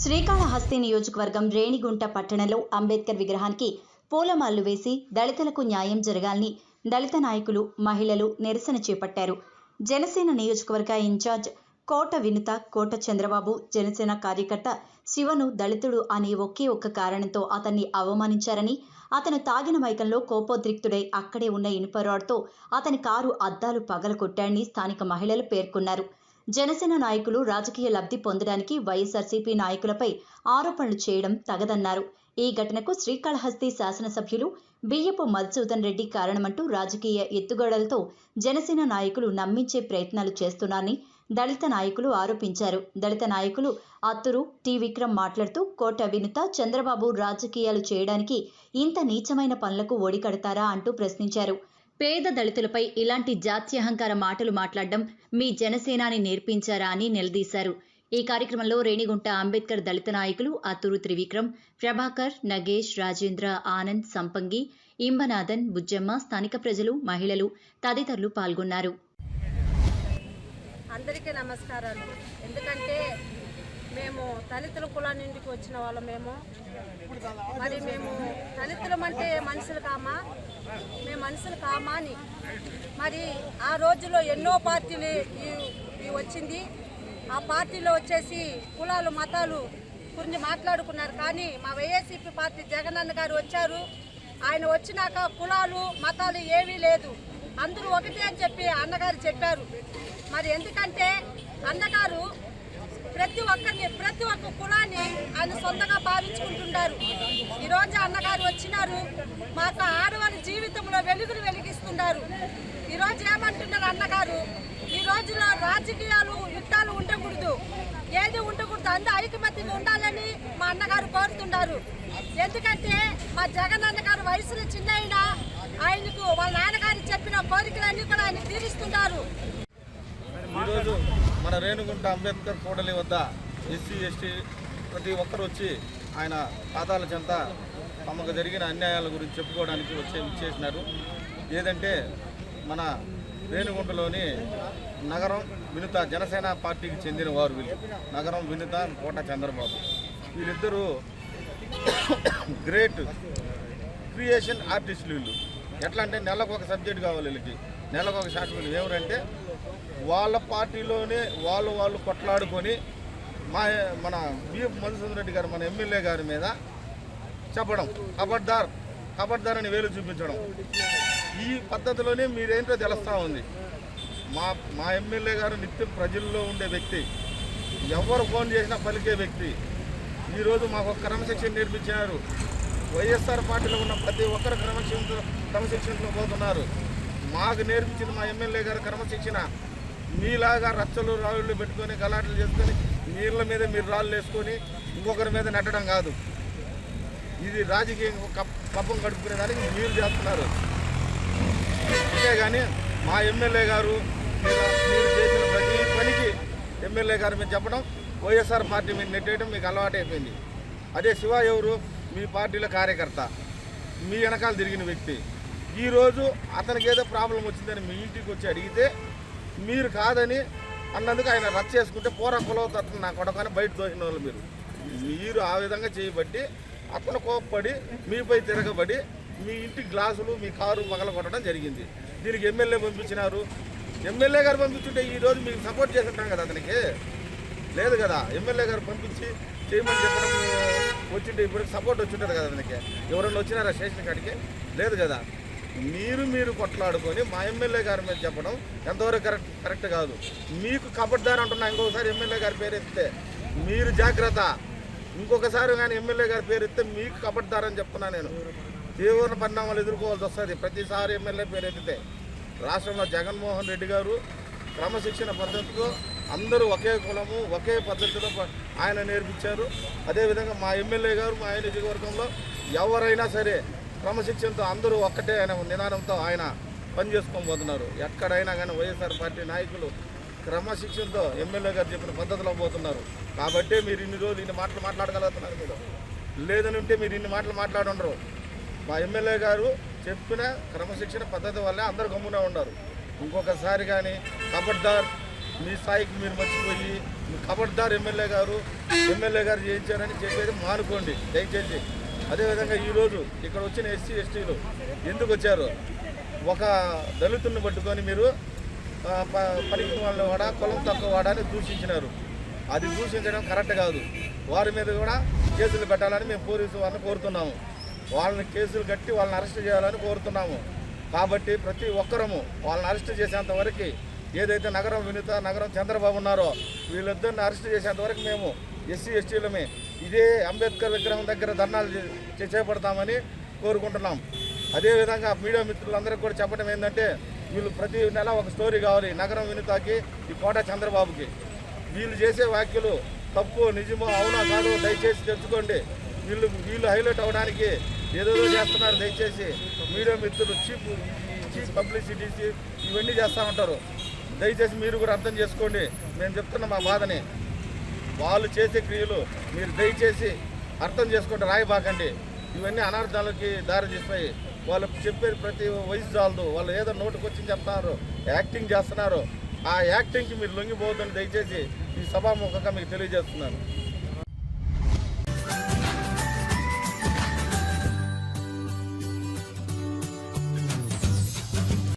శ్రీకాళహస్తి నియోజకవర్గం రేణిగుంట పట్టణంలో అంబేద్కర్ విగ్రహానికి పూలమాలలు వేసి దళితులకు న్యాయం జరగాలని దళిత నాయకులు మహిళలు నిరసన చేపట్టారు. జనసేన నియోజకవర్గ ఇన్ఛార్జ్ కోట వినుత కోట చంద్రబాబు జనసేన కార్యకర్త శివను దళితుడు అనే ఒకే ఒక్క కారణంతో అతన్ని అవమానించారని అతను తాగిన మైకంలో కోపోద్రిక్తుడై అక్కడే ఉన్న ఇనుప రాడ్తో అతని కారు అద్దాలు పగలగొట్టాడని స్థానిక మహిళలు పేర్కొన్నారు. జనసేన నాయకులు రాజకీయ లబ్ధి పొందడానికి వైఎస్ఆర్సీపీ నాయకులపై ఆరోపణలు చేయడం తగదన్నారు. ఈ ఘటనకు శ్రీకాళహస్తి శాసనసభ్యులు బియ్యపు మధుసూదన్ రెడ్డి కారణమంటూ రాజకీయ ఎత్తుగడలతో జనసేన నాయకులు నమ్మించే ప్రయత్నాలు చేస్తున్నారని దళిత నాయకులు ఆరోపించారు. దళిత నాయకులు అత్తురు టి. విక్రమ్ మాట్లాడుతూ కోట వినుత చంద్రబాబు రాజకీయాలు చేయడానికి ఇంత నీచమైన పనులకు ఒడికడతారా అంటూ ప్రశ్నించారు. పేద దళితులపై ఇలాంటి జాత్యహంకార మాటలు మాట్లాడడం మీ జనసేనాని నేర్పించారా అని నిలదీశారు. ఈ కార్యక్రమంలో రేణిగుంట అంబేద్కర్ దళిత నాయకులు అతురు త్రివిక్రమ్ ప్రభాకర్ నగేష్ రాజేంద్ర ఆనంద్ సంపంగి ఇంబనాథన్ బుజ్జమ్మ స్థానిక ప్రజలు మహిళలు తదితరులు పాల్గొన్నారు. అందరికీ నమస్కారాలు. ఎందుకంటే మేము దళితుల కులాన్ని నుండికి వచ్చిన వాళ్ళం మేము. మరి మేము దళితులం అంటే మనుషులు కామా? మేము మనుషులు కామా అని. మరి ఆ రోజుల్లో ఎన్నో పార్టీలు ఈ- వచ్చింది. ఆ పార్టీలో వచ్చేసి కులాలు మతాలు గురించి మాట్లాడుకున్నారు. కానీ మా వైఎస్సీపీ పార్టీ జగనన్న గారు వచ్చారు. ఆయన వచ్చినాక కులాలు మతాలు ఏమీ లేదు. అందరూ ఒకటే అని చెప్పి అన్నగారు చెప్పారు. మరి ఎందుకంటే అన్నగారు ప్రతి ఒక్కరిని ప్రతి ఒక్క కులాన్ని ఆయన సొంతంగా భావించుకుంటున్నారు. ఈరోజు అన్నగారు వచ్చినారు మాకు ఆడవారి జీవితంలో వెలుగులు వెలిగిస్తున్నారు. ఈరోజు ఏమంటున్నారు అన్నగారు? ఈ రోజుల్లో రాజకీయాలు యుద్ధాలు ఉండకూడదు. ఏది ఉండకూడదు అందరూ ఐకమత్యంగా ఉండాలని మా అన్నగారు కోరుతున్నారు. ఎందుకంటే మా జగన్ అన్నగారు వయసులో చిన్న అయినా ఆయనకు వాళ్ళ నాన్నగారు చెప్పిన కోరికలన్నీ కూడా ఆయన తీరుస్తున్నారు. మన రేణుగుంట అంబేద్కర్ కూడలి వద్ద ఎస్సీ ఎస్టీ ప్రతి ఒక్కరు వచ్చి ఆయన పాదాల చెంత తమకు జరిగిన అన్యాయాల గురించి చెప్పుకోవడానికి వచ్చే చేసినారు. ఏదంటే మన రేణుగుంటలోని నగరం వినుత జనసేన పార్టీకి చెందిన వారు వీళ్ళు. నగరం వినుత కోట చంద్రబాబు. వీళ్ళిద్దరూ గ్రేట్ క్రియేషన్ ఆర్టిస్టులు వీళ్ళు. ఎట్లా అంటే నెలకు ఒక సబ్జెక్ట్ కావాలి వీళ్ళకి. నెలకు ఒక షార్ట్ ఫిల్మ్ ఎవరంటే వాళ్ళ పార్టీలోనే వాళ్ళు వాళ్ళు కొట్లాడుకొని మా మన బిఎఫ్ మధుసూదన్ రెడ్డి గారు మన ఎమ్మెల్యే గారి మీద చెప్పడం ఖబర్దార్ ఖబర్దార్ అని వేలు చూపించడం. ఈ పద్ధతిలోనే మీరేంటో తెలుస్తూ ఉంది. మా మా ఎమ్మెల్యే గారు నిత్యం ప్రజల్లో ఉండే వ్యక్తి. ఎవరు ఫోన్ చేసినా పలికే వ్యక్తి. ఈరోజు మాకు క్రమశిక్షణ నేర్పించినారు వైఎస్ఆర్ పార్టీలో ఉన్న ప్రతి ఒక్కరు క్రమశిక్షణ క్రమశిక్షణలో పోతున్నారు. మాకు నేర్పించింది మా ఎమ్మెల్యే గారు క్రమశిక్షణ. మీలాగా రచ్చలు రాళ్ళు పెట్టుకొని గలాటలు చేసుకొని నీళ్ళ మీద మీరు రాళ్ళు వేసుకొని ఇంకొకరి మీద నెట్టడం కాదు. ఇది రాజకీయం కప్పం గడుపుకునే దానికి మీరు చేస్తున్నారు. అంతేగాని మా ఎమ్మెల్యే గారు మీరు చేసిన ప్రతి పనికి ఎమ్మెల్యే గారు మీరు చెప్పడం వైఎస్ఆర్ పార్టీ మీద నెట్టేయడం మీకు అలవాటు అయిపోయింది అదే శివ ఎవరు? మీ పార్టీలో కార్యకర్త. మీ వెనకాల తిరిగిన వ్యక్తి. ఈరోజు అతనికి ఏదో ప్రాబ్లం వచ్చిందని మీ ఇంటికి వచ్చి అడిగితే మీరు కాదని అన్నందుకు ఆయన రచ్చ చేసుకుంటే పోరా కులవుతారు నా కొడకని బయట దోసిన వాళ్ళు మీరు. మీరు ఆ విధంగా చేయబట్టి అతను కోప్పడి మీపై తిరగబడి మీ ఇంటి గ్లాసులు మీ కారు పగల కొట్టడం జరిగింది. దీనికి ఎమ్మెల్యే పంపించినారు. ఎమ్మెల్యే గారు పంపించుంటే ఈ రోజు మీకు సపోర్ట్ చేసి ఉంటాం కదా అతనికి? లేదు కదా. ఎమ్మెల్యే గారు పంపించి చేయమని చెప్పడం వచ్చింటే ఇప్పుడు సపోర్ట్ వచ్చింటుంది కదా అతనికి. ఎవరైనా వచ్చినారా స్టేషన్ కాడికి? లేదు కదా. మీరు మీరు కొట్లాడుకొని మా ఎమ్మెల్యే గారి మీద చెప్పడం ఎంతవరకు కరెక్ట్ కరెక్ట్ కాదు. మీకు కబడ్దారు అంటున్నా ఇంకొకసారి ఎమ్మెల్యే గారి పేరు ఎత్తితే మీరు జాగ్రత్త. ఇంకొకసారి కానీ ఎమ్మెల్యే గారి పేరు ఎత్తే మీకు కబడ్దారని చెప్తున్నా నేను. తీవ్ర పరిణామాలు ఎదుర్కోవాల్సి వస్తుంది. ప్రతిసారి ఎమ్మెల్యే పేరు ఎత్తితే రాష్ట్రంలో జగన్మోహన్ రెడ్డి గారు క్రమశిక్షణ పద్ధతితో అందరూ ఒకే కులము ఒకే పద్ధతిలో ప- ఆయన నేర్పించారు. అదేవిధంగా మా ఎమ్మెల్యే గారు మా ఆయన నియోజకవర్గంలో ఎవరైనా సరే క్రమశిక్షణతో అందరూ ఒక్కటే ఆయన నినాదంతో ఆయన పనిచేసుకొని పోతున్నారు ఎక్కడైనా కానీ వైఎస్ఆర్ పార్టీ నాయకులు క్రమశిక్షణతో ఎమ్మెల్యే గారు చెప్పిన పద్ధతిలో పోతున్నారు. కాబట్టే మీరు ఇన్ని రోజులు ఇన్ని మాటలు మాట్లాడగలుగుతున్నారు మీరు. లేదని ఉంటే మీరు ఇన్ని మాటలు మాట్లాడుండరు. మా ఎమ్మెల్యే గారు చెప్పిన క్రమశిక్షణ పద్ధతి వల్లే అందరు గమ్మునే ఉన్నారు ఇంకొకసారి కానీ కబడ్దార్ మీ స్థాయికి మీరు మర్చిపోయి కబడ్దార్ ఎమ్మెల్యే గారు ఎమ్మెల్యే గారు చేయించారని చెప్పేది మానుకోండి. దయచేసి అదేవిధంగా ఈరోజు ఇక్కడ వచ్చిన ఎస్సీ ఎస్టీలు ఎందుకు వచ్చారు? ఒక దళితుల్ని పట్టుకొని మీరు ప- పనికి వాళ్ళ వాడ కులం తక్కువ వాడ అని దూషించినారు. అది దూషించడం కరెక్ట్ కాదు. వారి మీద కూడా కేసులు పెట్టాలని మేము పోలీసు వారిని కోరుతున్నాము. వాళ్ళని కేసులు కట్టి వాళ్ళని అరెస్ట్ చేయాలని కోరుతున్నాము. కాబట్టి ప్రతి ఒక్కరము వాళ్ళని అరెస్ట్ చేసేంత వరకు ఏదైతే నగరం వినుత నగరం చంద్రబాబు ఉన్నారో వీళ్ళిద్దరిని అరెస్ట్ చేసేంత వరకు మేము ఎస్సీ ఎస్టీలమే ఇదే అంబేద్కర్ విగ్రహం దగ్గర ధర్నాలు చేపడతామని కోరుకుంటున్నాం. అదేవిధంగా మీడియా మిత్రులందరికీ కూడా చెప్పడం ఏంటంటే వీళ్ళు ప్రతి నెల ఒక స్టోరీ కావాలి నగరం వినుతాకి ఈ కోట చంద్రబాబుకి. వీళ్ళు చేసే వ్యాఖ్యలు తప్పు నిజమో అవునా కాదో దయచేసి తెలుసుకోండి. వీళ్ళు వీళ్ళు హైలైట్ అవ్వడానికి ఏదేదో చేస్తున్నారు దయచేసి. మీడియా మిత్రులు చీప్ చీప్ పబ్లిసిటీస్ ఇవన్నీ చేస్తూ ఉంటారు. దయచేసి మీరు కూడా అర్థం చేసుకోండి. మేము చెప్తున్న మా బాధని. వాళ్ళు చేసే క్రియలు మీరు దయచేసి అర్థం చేసుకుంటే రాయబాకండి. ఇవన్నీ అనార్థాలకి దారి తీస్తాయి. వాళ్ళు చెప్పేది ప్రతి వయసు చాలదు వాళ్ళు ఏదో నోటుకు వచ్చి చెప్తున్నారు యాక్టింగ్ చేస్తున్నారు. ఆ యాక్టింగ్కి మీరు లొంగిపోతుందని దయచేసి ఈ సభాముఖంగా మీకు తెలియజేస్తున్నాను.